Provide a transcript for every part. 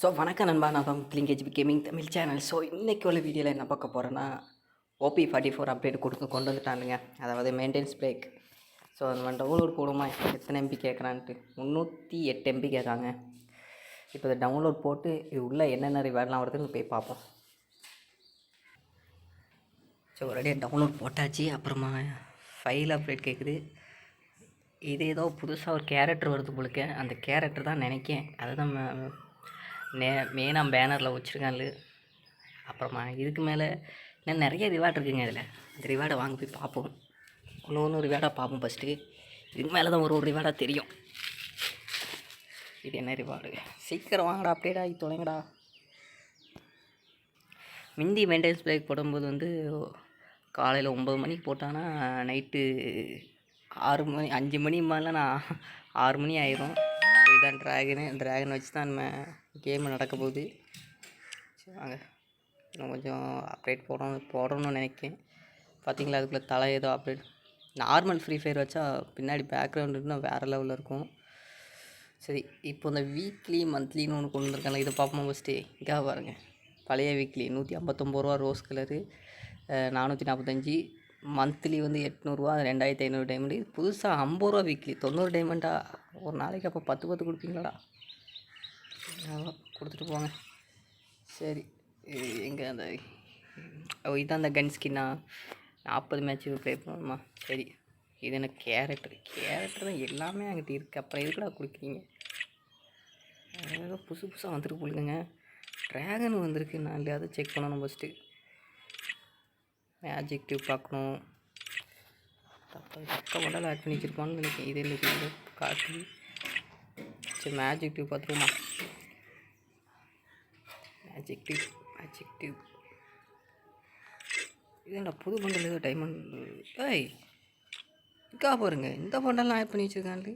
So வணக்கம் நண்பா. நான் தான் கிளிங்கேஜ் கேமிங் தமிழ் சேனல் ஸோ இன்றைக்கி உள்ள வீடியோவில் என்ன பார்க்க போகிறேன்னா ஓபி ஃபார்ட்டி ஃபோர் அப்டேட் கொடுத்து கொண்டு வந்துட்டானுங்க. அதாவது மெயின்டெனன்ஸ் பிரேக் ஸோ நம்ம டவுன்லோட் போடுமா? எத்தனை எம்பி கேட்குறான்ட்டு முந்நூற்றி எட்டு எம்பி கேட்குறாங்க. இப்போ இதை டவுன்லோட் போட்டு இது உள்ளே என்னென்ன ரிவார்ட்லாம் வருதுன்னு போய் பார்ப்போம். ஸோ ஒரேடியாக டவுன்லோட் போட்டாச்சு. அப்புறமா ஃபைல் அப்டேட் கேட்குது இது ஏதோ புதுசாக ஒரு கேரக்டர் வருது போலுக்கு. அந்த கேரக்டர் தான் நினைக்கேன். அதுதான் தான் நே மெயினாக பேனரில் வச்சுருக்காங்க அப்புறமா இதுக்கு மேலே இன்னும் நிறைய ரிவார்டு இருக்குங்க இதில். அந்த ரிவார்டை வாங்க போய் பார்ப்போம். ஒன்று ஒன்று ரிவார்டாக பார்ப்போம் ஃபஸ்ட்டு இதுக்கு மேலே தான் ஒரு ஒரு ரிவார்டாக தெரியும். இது என்ன ரிவார்டு சீக்கிரம் வாங்கடா அப்டேட் ஆகி தொலைங்கடா. மிந்தி மெயின்டெனன்ஸ் பிரேக் போடும்போது வந்து காலையில் ஒம்பது மணிக்கு போட்டான்னா நைட்டு ஆறு மணி அஞ்சு மணி மேலே நான் ஆறு மணி ஆயிரும். இதுதான் ட்ராகனு ட்ராகன் வச்சு தான் நம்ம கேம் நடக்க போகுது. சரி வாங்க. இன்னும் கொஞ்சம் அப்டேட் போடணும் போடணும்னு நினைக்கேன். பார்த்தீங்களா அதுக்குள்ளே தலை ஏதோ அப்டேட் நார்மல் ஃப்ரீ ஃபயர் வச்சா பின்னாடி பேக்ரவுண்ட் இன்னும் வேறு லெவலில் இருக்கும். சரி இப்போ இந்த வீக்லி மந்த்லின்னு ஒன்று கொண்டு வந்திருக்காங்க. இதை பார்ப்போம் ஃபஸ்ட்டு இதாக பாருங்கள் பழைய வீக்லி நூற்றி ஐம்பத்தொம்பது ரூபா ரோஸ் கலரு நானூற்றி நாற்பத்தஞ்சி மந்த்லி வந்து எட்நூறுரூவா ரெண்டாயிரத்தி ஐநூறு டைமண்ட் இது புதுசாக ஐம்பது ரூபா வீக்லி தொண்ணூறு டைமண்டா ஒரு நாளைக்கு அப்போ பத்து பத்து கொடுப்பீங்களாடா கொடுத்துட்டு போங்க. சரி எங்கே அந்த இதுதான் இதான் அந்த கன் ஸ்கின்னா நாற்பது மேட்ச்சு ப்ளே பண்ணணுமா? சரி இது என்ன கேரக்டர் கேரக்டர் தான் எல்லாமே அங்கிட்ட இருக்குது அப்புறம் எதுக்குடா கொடுக்குறீங்க? ஏதோ புதுசு புதுசாக வந்துருக்கு போலுங்க ட்ராகன் வந்திருக்கு. நான் இல்லையா? அதை செக் பண்ணணும் ஃபஸ்ட்டு மேஜிக் டியூப் பார்க்கணும். தப்பா பக்க மாடல் ஆட் பண்ணி வச்சிருப்பான்னு நினைக்கிறேன். இது என்ன காட்டு சரி மேஜிக் டியூப் பார்த்துருமா மேஜிக் டியூப் மேஜிக் டியூப் இது புது பண்டல் ஏதோ டைமண்ட் ஏய் இருக்கா பாருங்க இந்த பண்டல்லாம் ஆட் பண்ணி வச்சுருக்கான்ல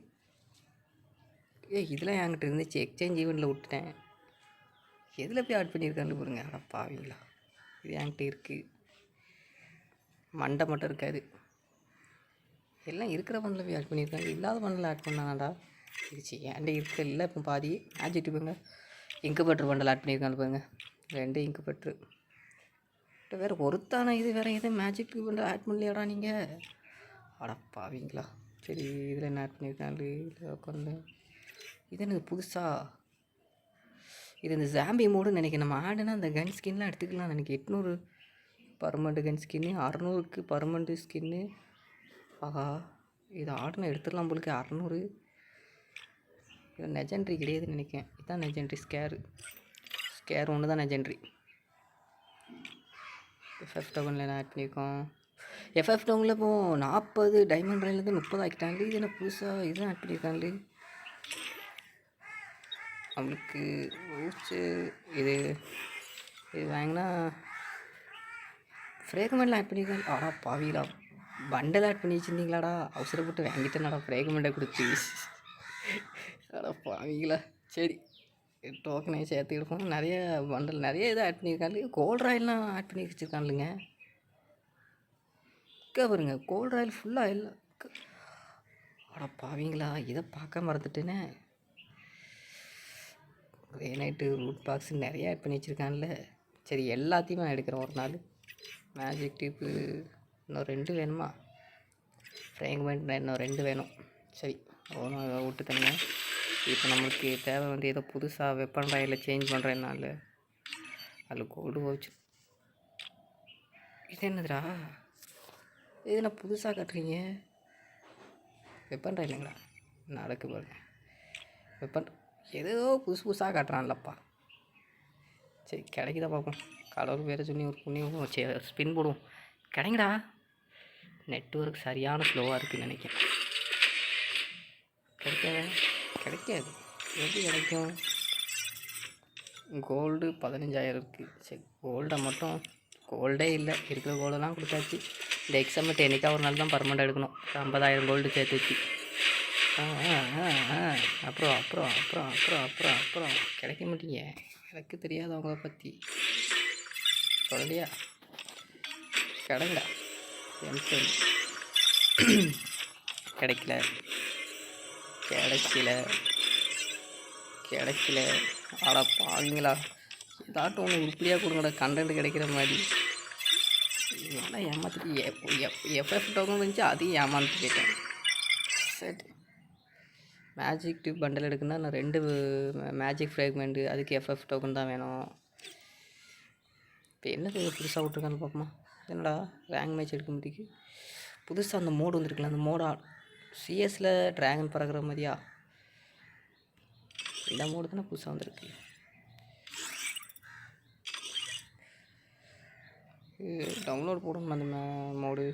ஏய் இதெல்லாம் என்கிட்ட இருந்துச்சு. எக்ஸ்சேஞ்ச் ஈவெண்ட்டில் விட்டுட்டேன். எதில் போய் ஆட் பண்ணியிருக்கான்னு பாருங்க. அடப்பாவீங்களா இது என்கிட்ட இருக்குது மண்டை மட்டும் இருக்காது. எல்லாம் இருக்கிற பண்டில் போய் ஆட் பண்ணியிருக்காங்க. இல்லாத பண்டில் ஆட் பண்ணாங்கடா. இருச்சு ஏன்டா இருக்க இல்லை இப்போ பாதி ஆஜிட்டு போங்க இங்கு பட்ரு பண்டில் ஆட் பண்ணியிருக்காங்க பாருங்க. ரெண்டு இங்கு பட்ரு வேறு ஒருத்தான இது வேறு எதுவும் மேஜிக் பண்டில் ஆட் பண்ணலையாடா நீங்கள் அட பாவீங்களா. சரி இதில் என்ன ஆட் பண்ணியிருக்காங்க? இதில் உட்காந்து இது எனக்கு புதுசாக இது இந்த ஜாம்பி மோடுன்னு நினைக்கிறேன். நம்ம ஆடுனா அந்த கன் ஸ்கின்லாம் எடுத்துக்கலாம் எனக்கு எட்நூறு பர்மனெண்ட் கன் ஸ்கின்னு அறநூறுக்கு பர்மனெண்ட் ஸ்கின்னு ஆஹா இது ஆர்டர் எடுத்துடலாம் போலுக்கு அறநூறு. இது நெஜெண்ட்ரி கிடையாதுன்னு நினைக்கிறேன். இதுதான் நெஜெண்ட்ரி ஸ்கேரு ஸ்கேர் ஒன்று தான் நெஜெண்ட்ரி எஃப்எஃப் டவுனில் என்ன ஆட் பண்ணியிருக்கோம் எஃப்எஃப் டவுனில் இப்போ நாற்பது டைமண்ட் ரயிலேருந்து முப்பது ஆக்கிட்டாங்களே இது என்ன புதுசாக இதுதான் ஆட் பண்ணியிருக்காங்களே நம்மளுக்கு ஊச்சு இது இது வாங்கினா ஃப்ரேக்மெண்ட்லாம் ஆட் பண்ணியிருக்காங்க ஆனால் பாவிலாம் பண்டல் ஆட் பண்ணி வச்சுருந்தீங்களாடா? அவசரப்பட்டு வாங்கிட்டேனடா ஃப்ரேக்மெண்ட்டை கொடுத்து? அடா பாவிங்களா சரி டோக்கனே சேர்த்து நிறைய பண்டல் நிறைய இதை ஆட் பண்ணியிருக்காங்க. கோல்ட் ராயல்லாம் ஆட் பண்ணி வச்சுருக்கானுங்க இங்கே பாருங்க கோல்ட் ராயில் ஃபுல்லாக இல்லை. அட பாவிங்களா இதை பார்க்க மறந்துட்டேனே. கிரேனைட்டு ரூட் பாக்ஸ் நிறைய ஆட் பண்ணி வச்சுருக்கான்ல சரி எல்லாத்தையுமே நான் எடுக்கிறேன் ஒரு நாள். மேஜிக் டிப்பு இன்னும் ரெண்டு வேணுமா? ஃப்ரேங்மெண்ட் இன்னும் ரெண்டு வேணும். சரி ஒன்று விட்டு தங்க இப்போ நம்மளுக்கு தேவை வந்து ஏதோ புதுசாக வெப்பன் ராயில் சேஞ்ச் பண்ணுறேன்னால அதில் கோல்டு போச்சு. இது என்னதுடா? இது என்ன புதுசாக கட்டுறீங்க? வெப்பன் ராயிலுங்களா நடக்கு பாருங்க. வெப்பன் ஏதோ புதுசு புதுசாக காட்டுறான்லப்பா. சரி கிடைக்குதா பார்ப்போம். கடவுள் வேறு சொல்லி ஒரு புண்ணியம் சரி ஸ்பின் போடுவோம். கிடைங்கடா. நெட்ஒர்க் சரியான ஸ்லோவாக இருக்குன்னு நினைக்கிறேன். கிடைக்காதா? கிடைக்காது. எப்படி கிடைக்கும்? கோல்டு பதினஞ்சாயிரம் இருக்குது சரி கோல்டை மட்டும் கோல்டே இல்லை. இருக்கிற கோல்டெல்லாம் கொடுத்தாச்சு. இந்த எக்ஸாம் மட்டும் என்றைக்கா ஒரு நாள் தான் பர்மனெண்ட் எடுக்கணும். ஐம்பதாயிரம் கோல்டு சேர்த்து வச்சு. அப்புறம் அப்புறம் அப்புறம் அப்புறம் அப்புறம் அப்புறம். கிடைக்க மாட்டீங்க எனக்கு தெரியாது அவங்கள பற்றி சொல்லலையா கிடைங்கடா எம்சன் கிடைக்கல. கிடைக்கல. கிடைக்கல. ஆடா பாவீங்களா. ஏதாட்டும் ஒன்று உருப்படியாக கொடுங்கடா. கண்டென்ட் கிடைக்கிற மாதிரி. இதெல்லாம் ஏமாத்திட்டு எஃப்எஃப் டோக்கன் இருந்துச்சு அதையும் ஏமாந்து போயிட்டேன். சரி. மேஜிக் டியூப் பண்டல் எடுக்குன்னா நான் ரெண்டு மேஜிக் ஃப்ராக்மெண்ட்டு அதுக்கு எஃப்எஃப் டோக்கன் தான் வேணும். இப்போ என்னது புதுசாக விட்ருக்கான்னு பார்ப்போமா? என்னடா ரேங்க் மேட்ச் எடுக்க முடியுது புதுசாக அந்த மோடு வந்திருக்குல்ல அந்த மோடா சிஎஸில் ட்ராகன் பறக்கிற மாதிரியா? இந்த மோடு தானே புதுசாக வந்திருக்கு. டவுன்லோட் போடணும் அந்த மோடு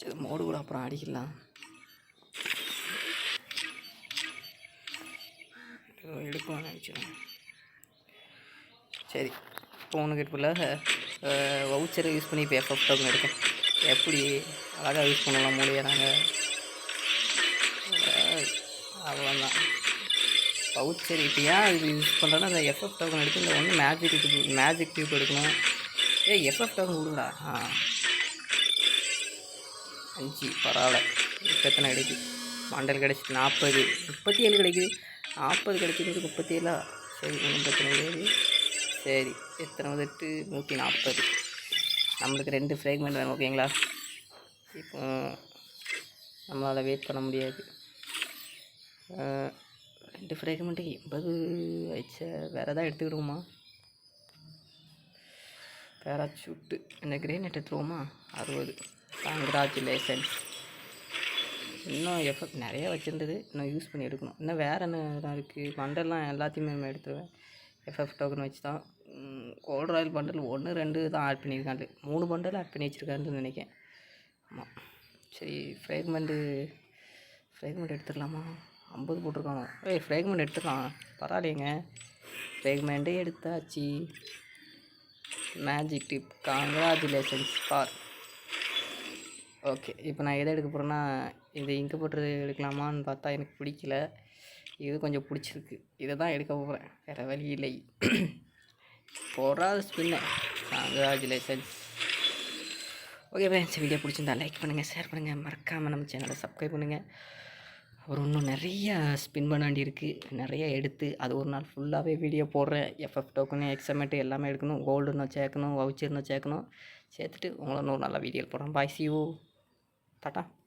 சரி மோடு கூட அப்புறம் அடிக்கலாம். எடுக்கணும்னு நினச்சேன். சரி. இப்போ உனக்கு வவுச்சரை யூஸ் பண்ணி இப்போ எஃப்எஃப் டோக்கன் எடுக்கும் எப்படி அழகாக யூஸ் பண்ணலாம் மூலியை நாங்கள் அவ்வளோதான் வவுச்சர் இப்போ ஏன் இது யூஸ் பண்ணுறோன்னா அந்த எஃப்எஃப் டோக்கன் எடுத்து இந்த ஒன்று மேஜிக் டியூப் மேஜிக் டியூப் எடுக்கணும். ஏ எஃப்எஃப் டோக்கன் கொடுங்கடா. ஆ. அஞ்சு பரவாயில்ல. இப்போ எத்தனை கிடைக்குது. மண்டல் கிடச்சிட்டு நாற்பது முப்பத்தி ஏழு கிடைக்குது. நாற்பது கிடைக்கிறது முப்பத்தி ஏழா? சரி ஒன்றும் பிரச்சனை கிடையாது. சரி எத்தனை வந்துட்டு? நூற்றி நாற்பது நம்மளுக்கு ரெண்டு ஃப்ரேக்மெண்ட் வேணும் ஓகேங்களா இப்போ நம்மளால் வெயிட் பண்ண முடியாது. ரெண்டு ஃப்ரேக்மெண்ட்டுக்கு எண்பது ஆயிடுச்சு. வேறு எதாவது எடுத்துக்கிடுவோமா? பேராச்சூட்டு இந்த கிரேனேட் எடுத்துருவோமா? அறுபது. கங்க்ராச்சுலேஷன்ஸ் இன்னும் எஃபெக்ட் நிறைய வச்சுருந்தது. இன்னும் யூஸ் பண்ணி எடுக்கணும். இன்னும் வேறு என்ன இருக்குது மண்டெல்லாம் எல்லாத்தையுமே நம்ம எடுத்துருவேன். எஃப்எஃப் டோக்கன் வச்சு தான் கோல்ட் ராயல் பண்டல் ஒன்று ரெண்டு தான் ஆட் பண்ணியிருக்காரு மூணு பண்டில் ஆட் பண்ணி வச்சுருக்காருன்னு நினைக்கிறேன். ஆமாம் சரி ஃப்ரேக்மெண்ட்டு ஃப்ரேக்மெண்ட் எடுத்துடலாமா? ஐம்பது போட்டிருக்காங்க. ஏய் ஃப்ரேக்மெண்ட் எடுத்துக்கலாம் பரவாயில்லைங்க ஃப்ரேக்மெண்ட்டே எடுத்தாச்சு. Magic dip congratulations for okay. இப்போ நான் எதை எடுக்க போகிறேன்னா இது இங்கு போட்டு எடுக்கலாமான்னு பார்த்தா எனக்கு பிடிக்கல. இது கொஞ்சம் பிடிச்சிருக்கு. இதை தான் எடுக்க போகிறேன் வேறு வழி இல்லை. போடுறாது ஸ்பின்ன கங்க்ராச்சுலேஷன்ஸ் ஓகே ஃப்ரெண்ட்ஸ் வீடியோ பிடிச்சிருந்தா லைக் பண்ணுங்கள் ஷேர் பண்ணுங்கள் மறக்காமல் நம்ம சேனலை சப்ஸ்கிரைப் பண்ணுங்கள் அப்புறம் இன்னும் நிறையா ஸ்பின் பண்ண வேண்டியிருக்கு நிறையா எடுத்து அது ஒரு நாள் ஃபுல்லாகவே வீடியோ போடுறேன். எஃப்எஃப் டோக்கனு எக்ஸமெட்டு எல்லாமே எடுக்கணும். கோல்டுன்னு சேர்க்கணும் வவுச்சர்னு சேர்க்கணும். சேர்த்துட்டு உங்களை இன்னொரு நல்ல வீடியோ போடுறேன். Bye see ta-ta.